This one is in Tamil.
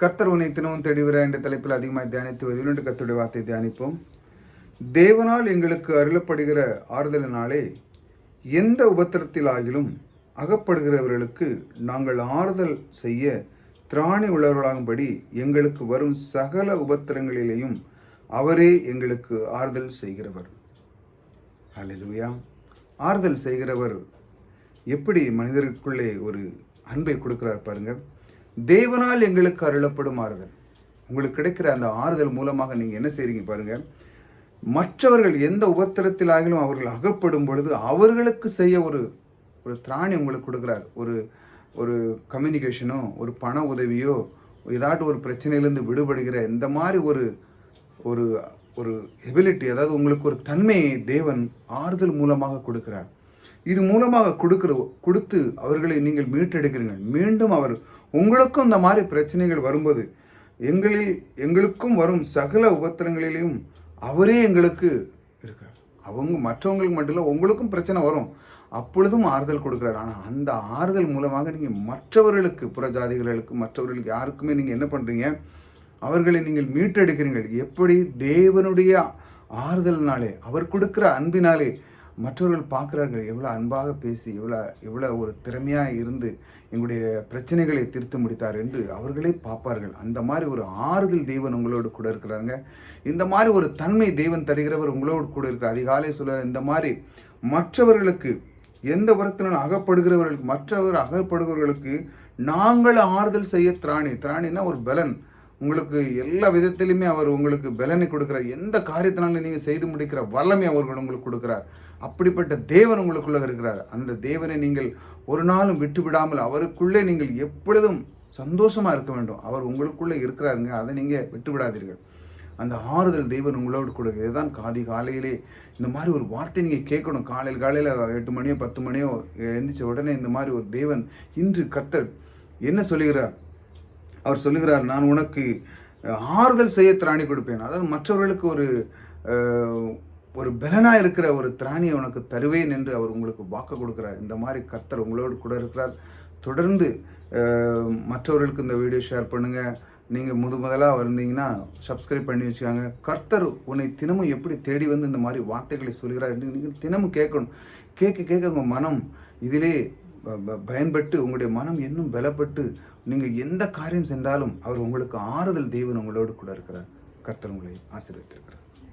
கர்த்தர் உன்னை தினமும் தேடிவர என்ற தலைப்பில் அதிகமாக தியானித்து வருகிறோம் கர்த்தருடைய வார்த்தை தியானிப்போம். தேவனால் எங்களுக்கு அருளப்படுகிற ஆறுதலினாலே எந்த உபத்திரத்தில் ஆகிலும் அகப்படுகிறவர்களுக்கு நாங்கள் ஆறுதல் செய்ய திராணி உள்ளவர்களாகும்படி எங்களுக்கு வரும் சகல உபத்திரங்களிலேயும் அவரே எங்களுக்கு ஆறுதல் செய்கிறவர். அல்லேலூயா ஆறுதல் செய்கிறவர் எப்படி மனிதருக்குள்ளே ஒரு அன்பை கொடுக்குறார் பாருங்கள் தேவனால் எங்களுக்கு அருளப்படும் ஆறுதல் உங்களுக்கு கிடைக்கிற அந்த ஆறுதல் மூலமாக நீங்கள் என்ன செய்றீங்க பாருங்கள் மற்றவர்கள் எந்த உபத்திரத்திலாகிலும் அவர்கள் அகப்படும் பொழுது அவர்களுக்கு செய்ய ஒரு ஒரு திராணி உங்களுக்கு கொடுக்குறார். ஒரு ஒரு கம்யூனிகேஷனோ ஒரு பண உதவியோ ஏதாட்டு ஒரு பிரச்சனையிலேருந்து விடுபடுகிற இந்த மாதிரி ஒரு ஒரு ஒரு எபிலிட்டி அதாவது உங்களுக்கு ஒரு தன்மையை தேவன் ஆறுதல் மூலமாக கொடுக்கிறார். இது மூலமாக கொடுக்கிற கொடுத்து அவர்களை நீங்கள் மீட்டெடுக்கிறீர்கள். மீண்டும் அவர் உங்களுக்கும் இந்த மாதிரி பிரச்சனைகள் வரும்போது எங்களில் எங்களுக்கும் வரும் சகல உபத்திரங்களிலையும் அவரே எங்களுக்கு இருக்கிறார். அவங்க மற்றவங்களுக்கு மட்டும் இல்லை உங்களுக்கும் பிரச்சனை வரும். அப்பொழுதும் ஆறுதல் கொடுக்குறார். ஆனால் அந்த ஆறுதல் மூலமாக நீங்கள் மற்றவர்களுக்கு புறஜாதிகளுக்கு மற்றவர்களுக்கு யாருக்குமே நீங்கள் என்ன பண்ணுறீங்க அவர்களை நீங்கள் மீட்டெடுக்கிறீர்கள். எப்படி? தேவனுடைய ஆறுதல்னாலே அவர் கொடுக்குற அன்பினாலே மற்றவர்கள் பார்க்குறார்கள் எவ்வளோ அன்பாக பேசி எவ்வளோ எவ்வளோ ஒரு திறமையாக இருந்து எங்களுடைய பிரச்சனைகளை தீர்த்து முடித்தார் என்று அவர்களே பார்ப்பார்கள். அந்த மாதிரி ஒரு ஆறுதல் தெய்வன் உங்களோடு கூட இருக்கிறாங்க இந்த மாதிரி ஒரு தன்மை தெய்வன் தருகிறவர் உங்களோடு கூட இருக்கிற அதிகாலை சொல்கிறார் இந்த மாதிரி மற்றவர்களுக்கு எந்த உரத்தினால் அகப்படுகிறவர்களுக்கு மற்றவர் அகப்படுகிறவர்களுக்கு நாங்கள் ஆறுதல் செய்ய திராணி. திராணினா ஒரு பலன். உங்களுக்கு எல்லா விதத்திலையுமே அவர் உங்களுக்கு பலனை கொடுக்குறார் எந்த காரியத்தினாலும் நீங்கள் செய்து முடிக்கிற வல்லமை அவர்கள் உங்களுக்கு கொடுக்குறார். அப்படிப்பட்ட தேவன் உங்களுக்குள்ளே இருக்கிறார். அந்த தேவனை நீங்கள் ஒரு நாளும் விட்டு விடாமல் அவருக்குள்ளே நீங்கள் எப்பொழுதும் சந்தோஷமாக இருக்க வேண்டும். அவர் உங்களுக்குள்ளே இருக்கிறாருங்க அதை நீங்கள் விட்டு விடாதீர்கள். அந்த ஆறுதல் தெய்வன் உங்களோடு கூட இதுதான் காதி காலையிலே இந்த மாதிரி ஒரு வார்த்தை நீங்கள் கேட்கணும். காலையில் காலையில் எட்டு மணியோ பத்து மணியோ எழுந்திரிச்ச உடனே இந்த மாதிரி ஒரு தேவன் இன்று கத்தர் என்ன சொல்லுகிறார்? அவர் சொல்லுகிறார் நான் உனக்கு ஆறுதல் செய்ய திராணி கொடுப்பேன். அதாவது மற்றவர்களுக்கு ஒரு ஒரு பலனாக இருக்கிற ஒரு திராணியை உனக்கு தருவேன் என்று அவர் உங்களுக்கு வாக்கு கொடுக்குறார். இந்த மாதிரி கர்த்தர் உங்களோடு கூட இருக்கிறார். தொடர்ந்து மற்றவர்களுக்கு இந்த வீடியோ ஷேர் பண்ணுங்கள் நீங்கள் முது முதலாக வந்தீங்கன்னா சப்ஸ்கிரைப் பண்ணி வச்சுக்காங்க. கர்த்தர் உன்னை தினமும் எப்படி தேடி வந்து இந்த மாதிரி வார்த்தைகளை சொல்கிறார் என்று நீங்கள் தினமும் கேட்கணும். கேட்க கேட்க உங்கள் மனம் இதிலே பயன்பட்டு உங்களுடைய மனம் இன்னும் பலப்பட்டு நீங்கள் எந்த காரியம் சென்றாலும் அவர் உங்களுக்கு ஆறுதல் தெய்வன் உங்களோடு கூட இருக்கிறார். கர்த்தர் உங்களை ஆசீர்வதித்திருக்கிறார்.